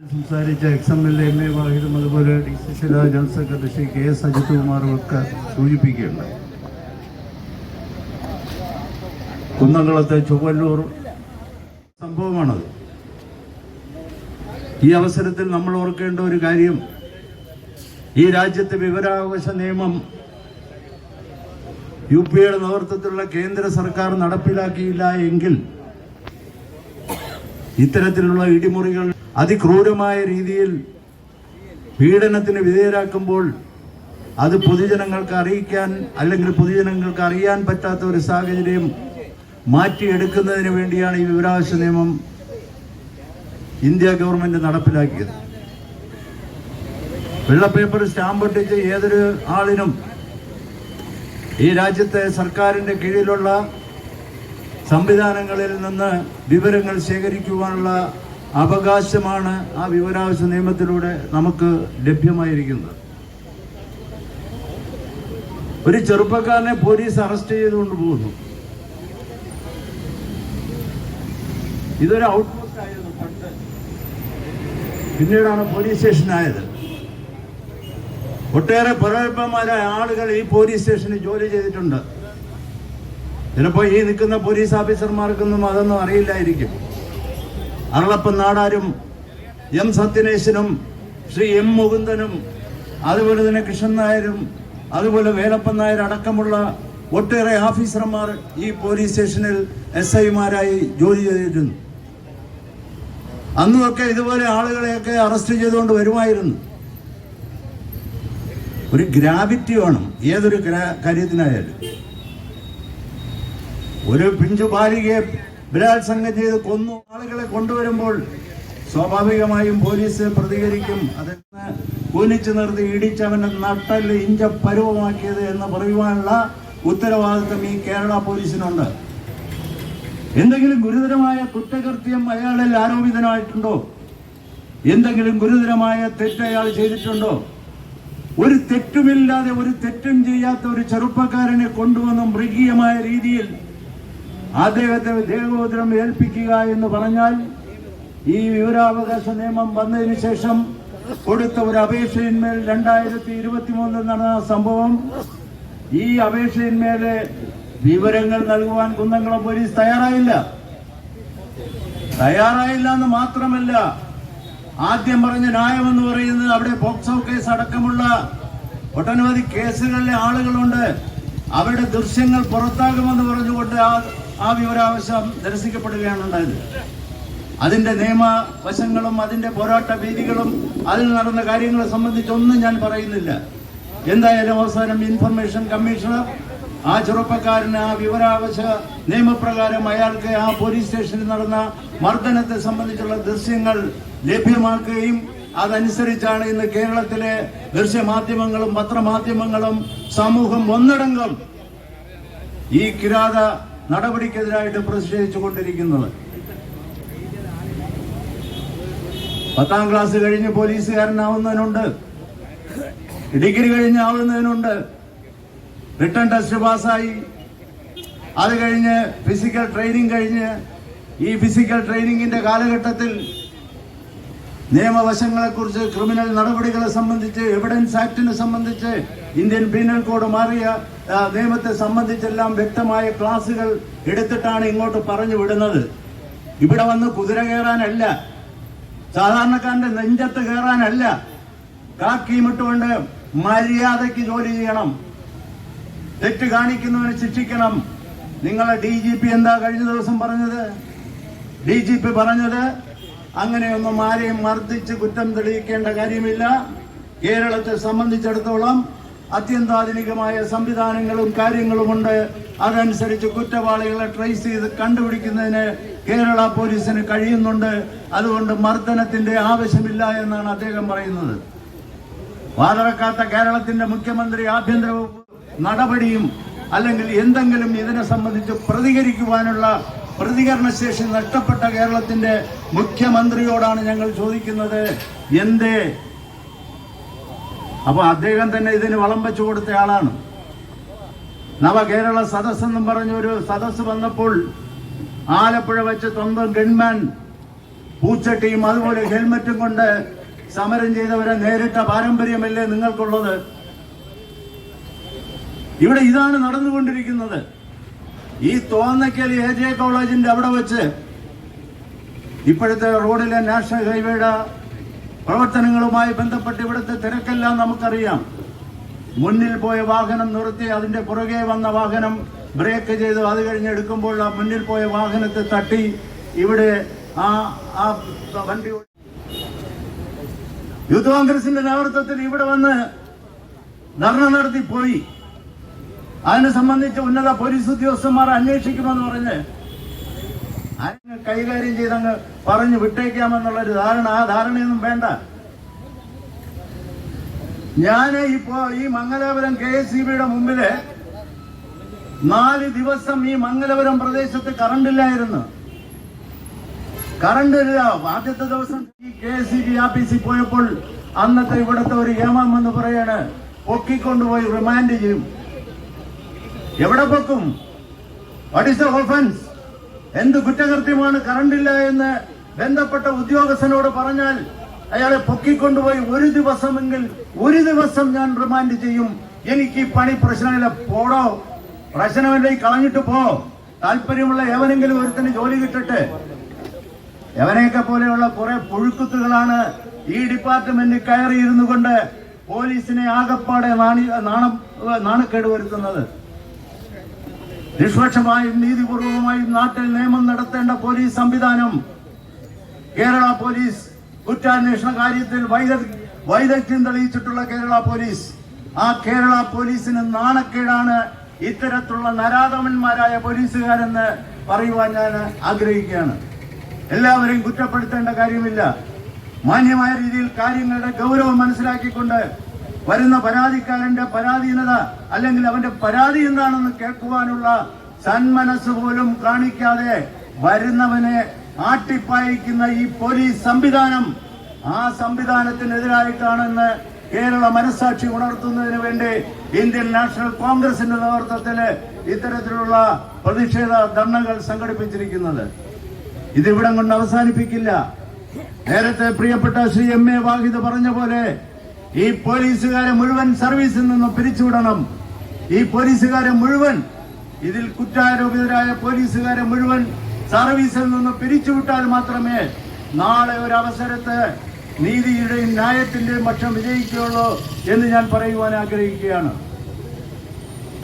സംസാരിച്ച ex M L A M A വാഹിദും അതുപോലെ D C C general secretary Shri K S Ajith കുമാറും ഒക്കെ സൂചിപ്പിക്കുകയുണ്ട്. കുന്നംകുളത്തെ ചൊവ്വല്ലൂർ സംഭവമാണത്. ഈ അവസരത്തിൽ നമ്മൾ ഓർക്കേണ്ട ഒരു കാര്യം ഈ രാജ്യത്തെ വിവരാവകാശ നിയമം യു പിയുടെ നേതൃത്വത്തിലുള്ള കേന്ദ്ര സർക്കാർ നടപ്പിലാക്കിയില്ല എങ്കിൽ ഇത്തരത്തിലുള്ള ഇടിമുറികൾ അതിക്രൂരമായ രീതിയിൽ പീഡനത്തിന് വിധേയരാക്കുമ്പോൾ അത് പൊതുജനങ്ങൾക്ക് അറിയിക്കാൻ അല്ലെങ്കിൽ പൊതുജനങ്ങൾക്ക് അറിയാൻ പറ്റാത്ത ഒരു സാഹചര്യം മാറ്റിയെടുക്കുന്നതിന് വേണ്ടിയാണ് ഈ വിവരാവകാശ നിയമം ഇന്ത്യ ഗവൺമെന്റ് നടപ്പിലാക്കിയത്. വെള്ളപ്പേപ്പർ സ്റ്റാമ്പ് ഒട്ടിച്ച് ഏതൊരു ആളിനും ഈ രാജ്യത്തെ സർക്കാരിന്റെ കീഴിലുള്ള സംവിധാനങ്ങളിൽ നിന്ന് വിവരങ്ങൾ ശേഖരിക്കുവാനുള്ള അവകാശമാണ് ആ വിവരാവകാശ നിയമത്തിലൂടെ നമുക്ക് ലഭ്യമായിരിക്കുന്നത്. ഒരു ചെറുപ്പക്കാരനെ പോലീസ് അറസ്റ്റ് ചെയ്തുകൊണ്ട് പോകുന്നു. ഇതൊരു ഔട്ട് പോസ്റ്റ് ആയിരുന്നു പണ്ട്. പിന്നീടാണ് പോലീസ് സ്റ്റേഷൻ ആയത്. ഒട്ടേറെ പ്രഗത്ഭന്മാരായ ആളുകൾ ഈ പോലീസ് സ്റ്റേഷനിൽ ജോലി ചെയ്തിട്ടുണ്ട്. ചിലപ്പോൾ ഈ നിൽക്കുന്ന പോലീസ് ഓഫീസർമാർക്കൊന്നും അതൊന്നും അറിയില്ലായിരിക്കും. അറളപ്പൻ നാടാരും എം സത്യനേശനും ശ്രീ എം മുകുന്ദനും അതുപോലെ തന്നെ കൃഷ്ണൻ നായരും അതുപോലെ വേലപ്പൻ നായർ അടക്കമുള്ള ഒട്ടേറെ ഓഫീസർമാർ ഈ പോലീസ് സ്റ്റേഷനിൽ എസ് ഐമാരായി ജോലി ചെയ്തിരുന്നു. അന്നുമൊക്കെ ഇതുപോലെ ആളുകളെയൊക്കെ അറസ്റ്റ് ചെയ്തുകൊണ്ട് വരുമായിരുന്നു. ഒരു ഗ്രാവിറ്റി വേണം ഏതൊരു കാര്യത്തിനായാലും. ഒരു പിഞ്ചു ബാലികയെ ബലാത്സംഗം ചെയ്ത് കൊന്നു. ആളുകളെ കൊണ്ടുവരുമ്പോൾ സ്വാഭാവികമായും പോലീസ് പ്രതികരിക്കും. അതെന്ന് കൂനിച്ചു നിർത്തി ഇടിച്ചവന്റെ നട്ടൽ ഇഞ്ച പരുവമാക്കിയത് എന്ന് പറയുവാനുള്ള ഉത്തരവാദിത്വം ഈ കേരള പോലീസിനുണ്ട്. എന്തെങ്കിലും ഗുരുതരമായ കുറ്റകൃത്യം അയാളിൽ ആരോപിതനായിട്ടുണ്ടോ? എന്തെങ്കിലും ഗുരുതരമായ തെറ്റ് അയാൾ ചെയ്തിട്ടുണ്ടോ? ഒരു തെറ്റുമില്ലാതെ ഒരു തെറ്റും ചെയ്യാത്ത ഒരു ചെറുപ്പക്കാരനെ കൊണ്ടുവന്ന് മൃഗീയമായ രീതിയിൽ അദ്ദേഹത്തെ ദേഹോദരം ഏൽപ്പിക്കുക എന്ന് പറഞ്ഞാൽ ഈ വിവരാവകാശ നിയമം വന്നതിന് ശേഷം കൊടുത്ത ഒരു അപേക്ഷയിന്മേൽ രണ്ടായിരത്തി ഇരുപത്തി മൂന്നിൽ നടന്ന സംഭവം. ഈ അപേക്ഷയിന്മേലെ വിവരങ്ങൾ നൽകുവാൻ കുന്നംകുളം പോലീസ് തയ്യാറായില്ല. തയ്യാറായില്ല എന്ന് മാത്രമല്ല ആദ്യം പറഞ്ഞ ന്യായമെന്ന് പറയുന്നത് അവിടെ പോക്സോ കേസ് അടക്കമുള്ള ഒട്ടനവധി കേസുകളിലെ ആളുകളുണ്ട്. അവരുടെ ദൃശ്യങ്ങൾ പുറത്താകുമെന്ന് പറഞ്ഞുകൊണ്ട് ആ ആ വിവരാവകാശം നിരസിക്കപ്പെടുകയാണ് ഉണ്ടായത്. അതിന്റെ നിയമവശങ്ങളും അതിന്റെ പോരാട്ട രീതികളും അതിൽ നടന്ന കാര്യങ്ങളെ സംബന്ധിച്ചൊന്നും ഞാൻ പറയുന്നില്ല. എന്തായാലും അവസാനം ഇൻഫർമേഷൻ കമ്മീഷണർ ആ ചെറുപ്പക്കാരന് ആ വിവരാവശ നിയമപ്രകാരം അയാൾക്ക് ആ പോലീസ് സ്റ്റേഷനിൽ നടന്ന മർദ്ദനത്തെ സംബന്ധിച്ചുള്ള ദൃശ്യങ്ങൾ ലഭ്യമാക്കുകയും അതനുസരിച്ചാണ് ഇന്ന് കേരളത്തിലെ ദൃശ്യമാധ്യമങ്ങളും പത്രമാധ്യമങ്ങളും സമൂഹം ഒന്നടങ്കം ഈ കിരാത നടപടിക്കെതിരായിട്ട് പ്രതിഷേധിച്ചു കൊണ്ടിരിക്കുന്നത് പത്താം ക്ലാസ് കഴിഞ്ഞ് പോലീസുകാരനാവുന്നതിനുണ്ട് ഡിഗ്രി കഴിഞ്ഞ് ആവുന്നതിനുണ്ട് റിട്ടേൺ ടെസ്റ്റ് പാസ്സായി. അത് കഴിഞ്ഞ് ഫിസിക്കൽ ട്രെയിനിങ് കഴിഞ്ഞ് ഈ ഫിസിക്കൽ ട്രെയിനിങ്ങിന്റെ കാലഘട്ടത്തിൽ നിയമവശങ്ങളെക്കുറിച്ച് ക്രിമിനൽ നടപടികളെ സംബന്ധിച്ച് എവിഡൻസ് ആക്ടിനെ സംബന്ധിച്ച് ഇന്ത്യൻ പീനൽ കോഡ് മാറിയ നിയമത്തെ സംബന്ധിച്ചെല്ലാം വ്യക്തമായ ക്ലാസുകൾ എടുത്തിട്ടാണ് ഇങ്ങോട്ട് പറഞ്ഞു വിടുന്നത്. ഇവിടെ വന്ന് കുതിര കയറാനല്ല. സാധാരണക്കാരന്റെ നെഞ്ചത്ത് കയറാനല്ല. കാക്കിമിട്ടുകൊണ്ട് മര്യാദയ്ക്ക് ജോലി ചെയ്യണം. തെറ്റ് കാണിക്കുന്നവനെ ശിക്ഷിക്കണം. നിങ്ങളെ ഡി ജി പി എന്താ കഴിഞ്ഞ ദിവസം പറഞ്ഞത്? ഡി ജി പി പറഞ്ഞത് അങ്ങനെയൊന്നും ആരെയും മർദ്ദിച്ച് കുറ്റം തെളിയിക്കേണ്ട കാര്യമില്ല. കേരളത്തെ സംബന്ധിച്ചിടത്തോളം അത്യന്താധുനികമായ സംവിധാനങ്ങളും കാര്യങ്ങളും കാര്യങ്ങളുമുണ്ട് അതനുസരിച്ച് കുറ്റവാളികളെ ട്രേസ് ചെയ്ത് കണ്ടുപിടിക്കുന്നതിന് കേരള പോലീസിന് കഴിയുന്നുണ്ട്. അതുകൊണ്ട് മർദ്ദനത്തിന്റെ ആവശ്യമില്ല എന്നാണ് അദ്ദേഹം പറയുന്നത്. വാതിറക്കാത്ത കേരളത്തിന്റെ മുഖ്യമന്ത്രി ആഭ്യന്തര നടപടിയും അല്ലെങ്കിൽ എന്തെങ്കിലും ഇതിനെ സംബന്ധിച്ച് പ്രതികരിക്കുവാനുള്ള പ്രതികരണശേഷി നഷ്ടപ്പെട്ട കേരളത്തിന്റെ മുഖ്യമന്ത്രിയോടാണ് ഞങ്ങൾ ചോദിക്കുന്നത്. എന്തേ? അപ്പൊ അദ്ദേഹം തന്നെ ഇതിന് വളം വെച്ചു കൊടുത്ത ആളാണ്. നവകേരള സദസ് എന്നും പറഞ്ഞൊരു സദസ് വന്നപ്പോൾ ആലപ്പുഴ വെച്ച് സ്വന്തം ഗൺമാൻ പൂച്ചട്ടിയും അതുപോലെ ഹെൽമറ്റും കൊണ്ട് സമരം ചെയ്തവരെ നേരിട്ട പാരമ്പര്യമല്ലേ നിങ്ങൾക്കുള്ളത്? ഇവിടെ ഇതാണ് നടന്നുകൊണ്ടിരിക്കുന്നത്. ഈ തോന്നക്കൽ എ ജെ കോളേജിന്റെ അവിടെ വെച്ച് ഇപ്പോഴത്തെ റോഡിലെ നാഷണൽ ഹൈവേയുടെ പ്രവർത്തനങ്ങളുമായി ബന്ധപ്പെട്ട് ഇവിടുത്തെ തിരക്കെല്ലാം നമുക്കറിയാം. മുന്നിൽ പോയ വാഹനം നിർത്തി അതിന്റെ പുറകെ വന്ന വാഹനം ബ്രേക്ക് ചെയ്തു അത് കഴിഞ്ഞ് എടുക്കുമ്പോൾ ആ മുന്നിൽ പോയ വാഹനത്തെ തട്ടി ഇവിടെ ആ ആ വണ്ടി യൂത്ത് കോൺഗ്രസിന്റെ നേതൃത്വത്തിൽ ഇവിടെ വന്ന് ധർണ നടത്തി പോയി. അതിനെ സംബന്ധിച്ച് ഉന്നത പോലീസ് ഉദ്യോഗസ്ഥന്മാർ അന്വേഷിക്കുമെന്ന് പറഞ്ഞ് കൈകാര്യം ചെയ്തങ്ങ് പറഞ്ഞു വിട്ടേക്കാമെന്നുള്ളൊരു ധാരണ ആ ധാരണയൊന്നും വേണ്ട. ഞാൻ ഇപ്പോ ഈ മംഗലാപുരം കെ എസ് സി ബിയുടെ മുമ്പിൽ നാല് ദിവസം ഈ മംഗലപുരം പ്രദേശത്ത് കറണ്ടില്ലായിരുന്നു. കറണ്ട് ഇല്ല ആദ്യത്തെ ദിവസം ഈ കെ എസ് സി ബി ആഫീസിൽ പോയപ്പോൾ അന്നത്തെ ഇവിടുത്തെ ഒരു ഏമാം എന്ന് പറയാണ് പൊക്കിക്കൊണ്ടുപോയി റിമാൻഡ് ചെയ്യും. എവിടെ പൊക്കും? വാട്ട് ഇസ് ദ ഓഫൻസ് എന്ത് കുറ്റകൃത്യമാണ് കറണ്ടില്ല എന്ന് ബന്ധപ്പെട്ട ഉദ്യോഗസ്ഥനോട് പറഞ്ഞാൽ അയാളെ പൊക്കിക്കൊണ്ടുപോയി ഒരു ദിവസമെങ്കിൽ ഒരു ദിവസം ഞാൻ റിമാൻഡ് ചെയ്യും. എനിക്ക് ഈ പണി പ്രശ്നമില്ല. പോടോ. പ്രശ്നമില്ല കളഞ്ഞിട്ട് പോ. താല്പര്യമുള്ള എവനെങ്കിലും ഒരുത്തിന് ജോലി കിട്ടട്ടെ. എവനെയൊക്കെ പോലെയുള്ള കുറെ പുഴുക്കുത്തുകളാണ് ഈ ഡിപ്പാർട്ട്മെന്റ് കയറിയിരുന്നു കൊണ്ട് പോലീസിനെ ആകപ്പാടെ നാണി നാണം നാണക്കേട് വരുത്തുന്നത്. നിഷ്പക്ഷമായും നീതിപൂർവമായും നാട്ടിൽ നിയമം നടത്തേണ്ട പോലീസ് സംവിധാനം. കേരള പോലീസ് കുറ്റാന്വേഷണ കാര്യത്തിൽ വൈദഗ് വൈദഗ്ധ്യം തെളിയിച്ചിട്ടുള്ള കേരള പോലീസ്. ആ കേരള പോലീസിന് നാണക്കേടാണ് ഇത്തരത്തിലുള്ള നരാധമന്മാരായ പോലീസുകാരെന്ന് പറയുവാൻ ഞാൻ ആഗ്രഹിക്കുകയാണ്. എല്ലാവരെയും കുറ്റപ്പെടുത്തേണ്ട കാര്യമില്ല. മാന്യമായ രീതിയിൽ കാര്യങ്ങളുടെ ഗൗരവം മനസ്സിലാക്കിക്കൊണ്ട് വരുന്ന പരാതിക്കാരന്റെ പരാധീനത അല്ലെങ്കിൽ അവന്റെ പരാതി എന്താണെന്ന് കേൾക്കുവാനുള്ള സന്മനസ് പോലും കാണിക്കാതെ വരുന്നവനെ ആട്ടിപ്പായിക്കുന്ന ഈ പോലീസ് സംവിധാനം ആ സംവിധാനത്തിനെതിരായിട്ടാണെന്ന് കേരള മനസാക്ഷി ഉണർത്തുന്നതിന് വേണ്ടി ഇന്ത്യൻ നാഷണൽ കോൺഗ്രസിന്റെ നേതൃത്വത്തിൽ ഇത്തരത്തിലുള്ള പ്രതിഷേധ ധർണകൾ സംഘടിപ്പിച്ചിരിക്കുന്നത്. ഇതിവിടം കൊണ്ട് അവസാനിപ്പിക്കില്ല. നേരത്തെ പ്രിയപ്പെട്ട ശ്രീ എം എ വാഹിദ് പറഞ്ഞ പോലെ ഈ പോലീസുകാരെ മുഴുവൻ സർവീസിൽ നിന്ന് പിരിച്ചുവിടണം. ഈ പോലീസുകാരെ മുഴുവൻ ഇതിൽ കുറ്റാരോപിതരായ പോലീസുകാരെ മുഴുവൻ സർവീസിൽ നിന്ന് പിരിച്ചുവിട്ടാൽ മാത്രമേ നാളെ ഒരു അവസരത്ത് നീതിയുടെയും ന്യായത്തിന്റെയും പക്ഷം വിജയിക്കുകയുള്ളൂ എന്ന് ഞാൻ പറയുവാൻ ആഗ്രഹിക്കുകയാണ്.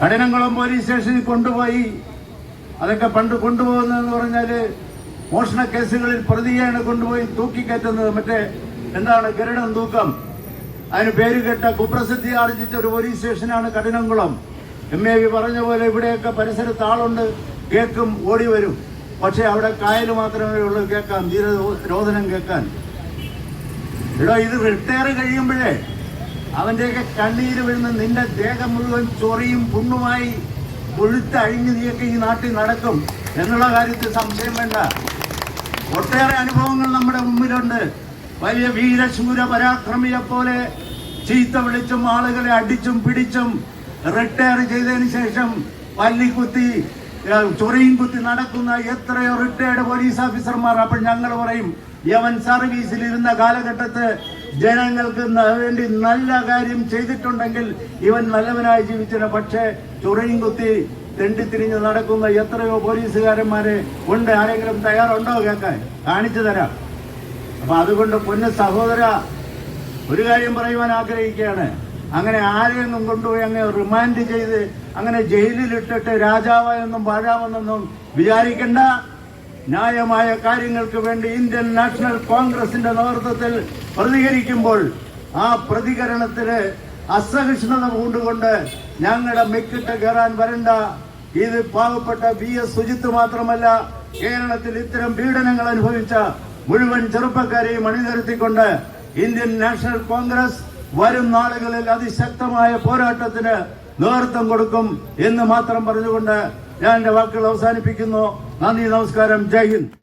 കഠിനങ്ങളും പോലീസ് സ്റ്റേഷനിൽ കൊണ്ടുപോയി അതൊക്കെ പണ്ട് കൊണ്ടുപോകുന്നതെന്ന് പറഞ്ഞാൽ മോഷണ കേസുകളിൽ പ്രതിയാണ് കൊണ്ടുപോയി തൂക്കിക്കയറ്റുന്നത്. മറ്റേ എന്താണ് ഗരുഡം തൂക്കം? അതിന് പേര് കേട്ട കുപ്രസിദ്ധി ആർജിച്ച ഒരു പോലീസ് സ്റ്റേഷനാണ് കഠിനംകുളം. എം എ വി പറഞ്ഞ പോലെ ഇവിടെയൊക്കെ പരിസരത്ത് ആളുണ്ട് കേൾക്കും ഓടി വരും. പക്ഷെ അവിടെ കായൽ മാത്രമേ ഉള്ളൂ കേൾക്കാൻ ധീരരോധനം കേൾക്കാൻ. എടോ ഇത് റിട്ടയർ കഴിയുമ്പോഴേ അവന്റെയൊക്കെ കണ്ണീര് വീഴുന്ന നിന്റെ ദേഹം മുഴുവൻ ചൊറിയും പുണ്ണുമായി കൊഴുത്തഴിഞ്ഞ് നീയൊക്കെ ഈ നാട്ടിൽ നടക്കും. എന്നുള്ള കാര്യത്തിൽ സംശയം വേണ്ട. ഒട്ടേറെ അനുഭവങ്ങൾ നമ്മുടെ മുമ്പിലുണ്ട്. വലിയ വീരശൂര പരാക്രമിയെ പോലെ ചീത്ത വിളിച്ചും ആളുകളെ അടിച്ചും പിടിച്ചും റിട്ടയർ ചെയ്തതിന് ശേഷം പല്ലിക്കുത്തി ചൊറിയും കുത്തി നടക്കുന്ന എത്രയോ റിട്ടയർഡ് പോലീസ് ഓഫീസർമാർ അപ്പോൾ ഞങ്ങൾ പറയും യവൻ സർവീസിൽ ഇരുന്ന കാലഘട്ടത്ത് ജനങ്ങൾക്ക് വേണ്ടി നല്ല കാര്യം ചെയ്തിട്ടുണ്ടെങ്കിൽ ഇവൻ നല്ലവനായി ജീവിച്ചിരുന്ന. പക്ഷേ ചൊറിയും കുത്തി തെണ്ടിത്തിരിഞ്ഞ് നടക്കുന്ന എത്രയോ പോലീസുകാരന്മാരെ ഉണ്ട്. ആരെങ്കിലും തയ്യാറുണ്ടോ? കേൾക്കാൻ കാണിച്ചു തരാം. അപ്പൊ അതുകൊണ്ട് പൊന്ന സഹോദര ഒരു കാര്യം പറയുവാൻ ആഗ്രഹിക്കുകയാണ്. അങ്ങനെ ആരെയൊന്നും കൊണ്ടുപോയി അങ്ങനെ റിമാൻഡ് ചെയ്ത് അങ്ങനെ ജയിലിലിട്ടിട്ട് രാജാവായെന്നും പാഴാവെന്നൊന്നും വിചാരിക്കേണ്ട. ന്യായമായ കാര്യങ്ങൾക്ക് വേണ്ടി ഇന്ത്യൻ നാഷണൽ കോൺഗ്രസിന്റെ നേതൃത്വത്തിൽ പ്രതികരിക്കുമ്പോൾ ആ പ്രതികരണത്തിന് അസഹിഷ്ണുത കൊണ്ടുകൊണ്ട് ഞങ്ങളുടെ മെക്കിട്ട് കയറാൻ വരണ്ട. ഇത് പാവപ്പെട്ട വി എസ് സുജിത്ത് മാത്രമല്ല കേരളത്തിൽ ഇത്തരം പീഡനങ്ങൾ അനുഭവിച്ച മുഴുവൻ ചെറുപ്പക്കാരെയും അണിനിരത്തിക്കൊണ്ട് ഇന്ത്യൻ നാഷണൽ കോൺഗ്രസ് വരും നാളുകളിൽ അതിശക്തമായ പോരാട്ടത്തിന് നേതൃത്വം കൊടുക്കും എന്ന് മാത്രം പറഞ്ഞുകൊണ്ട് ഞാൻ എന്റെ വാക്കുകൾ അവസാനിപ്പിക്കുന്നു. നന്ദി നമസ്കാരം. ജയ് ഹിന്ദ്.